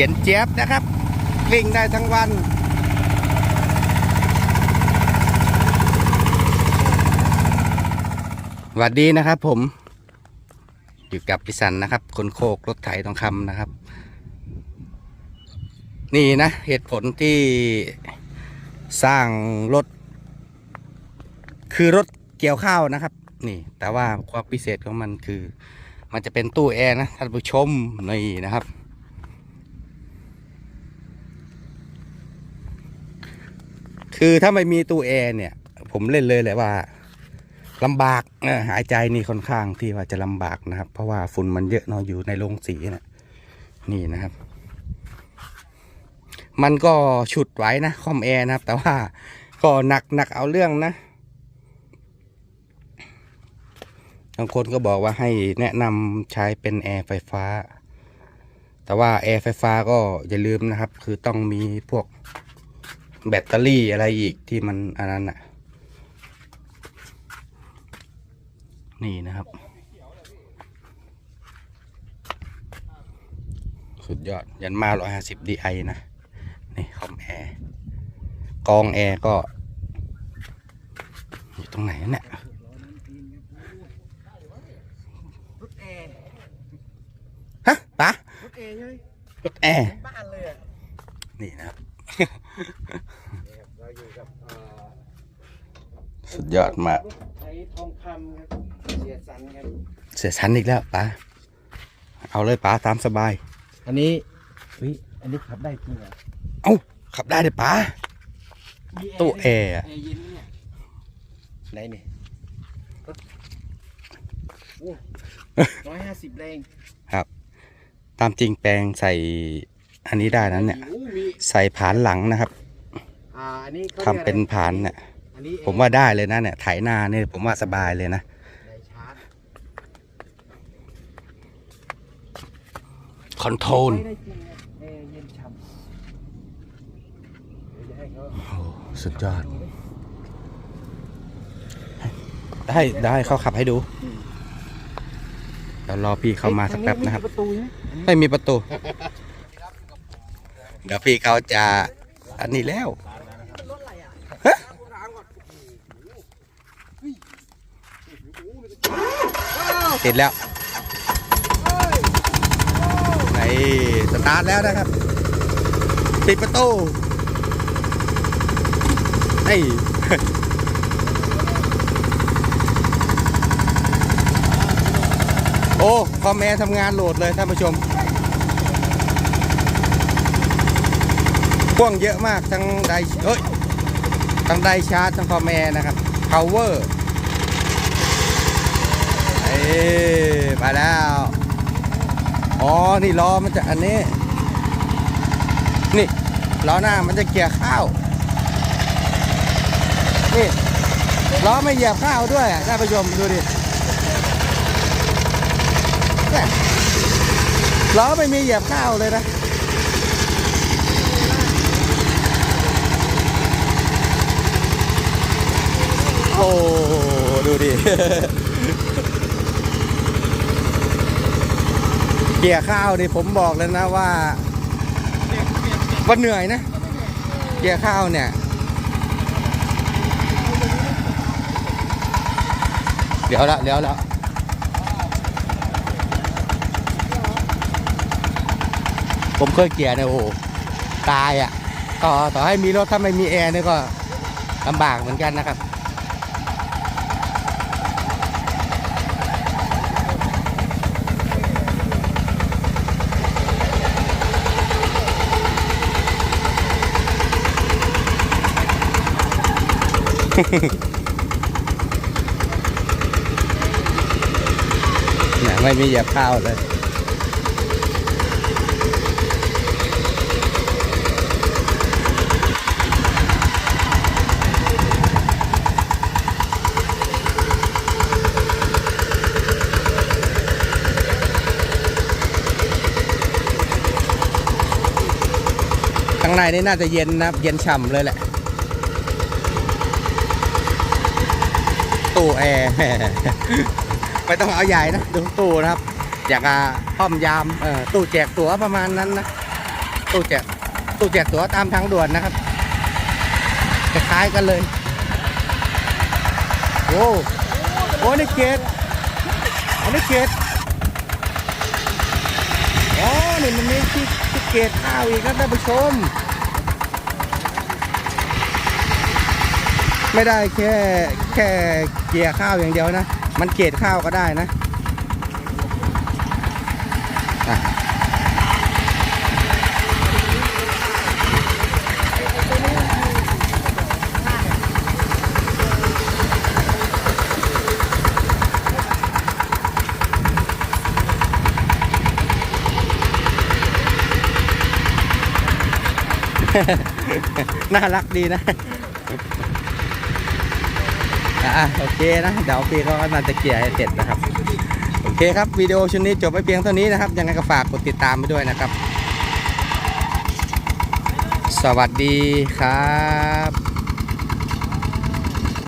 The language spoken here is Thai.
เย็นเจี๊ยบนะครับวิ่งได้ทั้งวันสวัสดีนะครับผม อยู่กับพิสันนะครับ คนโคกรถไถทองคำนะครับ นี่นะเหตุผลที่สร้างรถ คือรถเกี่ยวข้าวนะครับ นี่ แต่ว่าความพิเศษของมันคือ มันจะเป็นตู้แอร์นะท่านผู้ชมนี่นะครับ คือถ้าไม่มีตู้แอร์เนี่ย ผมเล่นเลยแหละว่าลำบากหายใจนี่ค่อนข้างที่ว่าจะลำบากนะครับ เพราะว่าฝุ่นมันเยอะเนอะอยู่ในโรงสีนะนี่นะครับ มันก็ฉุดไว้นะคอมแอร์นะครับ แต่ว่าก็หนักหนักเอาเรื่องนะบางคนก็บอกว่าให้แนะนำใช้เป็นแอร์ไฟฟ้า แต่ว่าแอร์ไฟฟ้าก็อย่าลืมนะครับ คือต้องมีพวก แบตเตอรี่อะไรอีกที่มันอันนั้นอะ นี่นะครับ สุดยอด ยันมา 150 DI นะ นี่คอมแอร์กองแอร์ก็ อยู่ตรงไหนเนี่ยรถแอร์ฮะปะรถแอร์ใช่ไหมรถแอร์บ้านเลยอะนี่นะครับ เราอยู่กับเอ่อ สุด ยอดมากรถไถทองคำครับเสียสันครับเสียชันอีกแล้วป๋าเอาเลยป๋าตามสบาย อันนี้วิอันนี้ขับได้จริงเหรอเอ้าขับได้เลยป๋า มีตู้แอร์อะแอร์เย็นไหมเนี่ยไหนนี่รถโอ้ร้อยห้าสิบแรงตามจริงแปลงใส่อันนี้ได้นั้นเนี่ย โอ้มีใส่ผานหลังนะครับอ่าอันนี้ขาทำเป็นผานเนี่ยอันนี้ ผมว่าได้เลยนะเนี่ยไถนาเนี่ยผมว่าสบายเลยนะในชาร์จคอนโทรลไม่ได้จริงนะแอร์เย็นฉ่ำเดี๋ยวจะให้เขาสุดยอด ได้ได้เขาขับให้ดูเดี๋ยวรอพี่เข้ามาสักแป๊บนะครับทางมีประตูใช่ไหมไม่มีประตู เดี๋ยวพี่เขาจะอันนี้แล้วฮะ ติดแล้วในสตาร์ทแล้วนะครับ ปิดประตูนี่โอ้คอมแอร์ทำงานโหลดเลยท่านผู้ชมพ่วงเยอะมากทั้งไดเอ้ยทั้งไดชาร์จทั้งคอมแอร์นะครับ power เอ้ยมาแล้ว อ๋อ นี่ล้อมันจะอันนี้ นี่ล้อหน้ามันจะเกี่ยร์ข้าว นี่ล้อไม่เหยียบข้าวด้วยอะท่านผู้ชมดูดิล้อไม่มีเหยียบข้าวเลยนะ โอ้ดูดิ เกี่ยข้าวนี่ผมบอกเลยนะว่าว่าเหนื่อยนะ เกี่ยข้าวเนี่ยเดี๋ยวละเดี๋ยวละผมเคยเกี่ยเนี่ยโอ้โหตายอะ ต่อต่อให้มีรถถ้าไม่มีแอร์เนี่ยก็ลำบากเหมือนกันนะครับ เนี่ยไม่มีเหยียบข้าวเลย ข้างในนี่น่าจะเย็นนะครับ เย็นฉ่ำเลยแหละ ตู้แอร์ไม่ต้องเอาใหญ่นะดูตู้นะครับ อยากอะป้อมยามตู้แจกตั๋วประมาณนั้นนะตู้แจกตู้แจกตั๋วตามทางด่วนนะครับคล้ายกันเลยโอ้โอ้นี่เกตอันนี้เกตอ๋อนี่มันมีที่ที่เกตข้าวอีกครับท่านผู้ชม ไม่ได้แค่แค่เกียร์ข้าวอย่างเดียวนะ มันเกตข้าวก็ได้นะน่ารักดีนะ อะโอเคนะเดี๋ยวพี่ก็น่าจะเกลี่ยให้เสร็จนะครับโอเคครับวิดีโอชุดนี้จบไปเพียงเท่านี้นะครับยังไงก็ฝากกดติดตามไปด้วยนะครับ สวัสดีครับ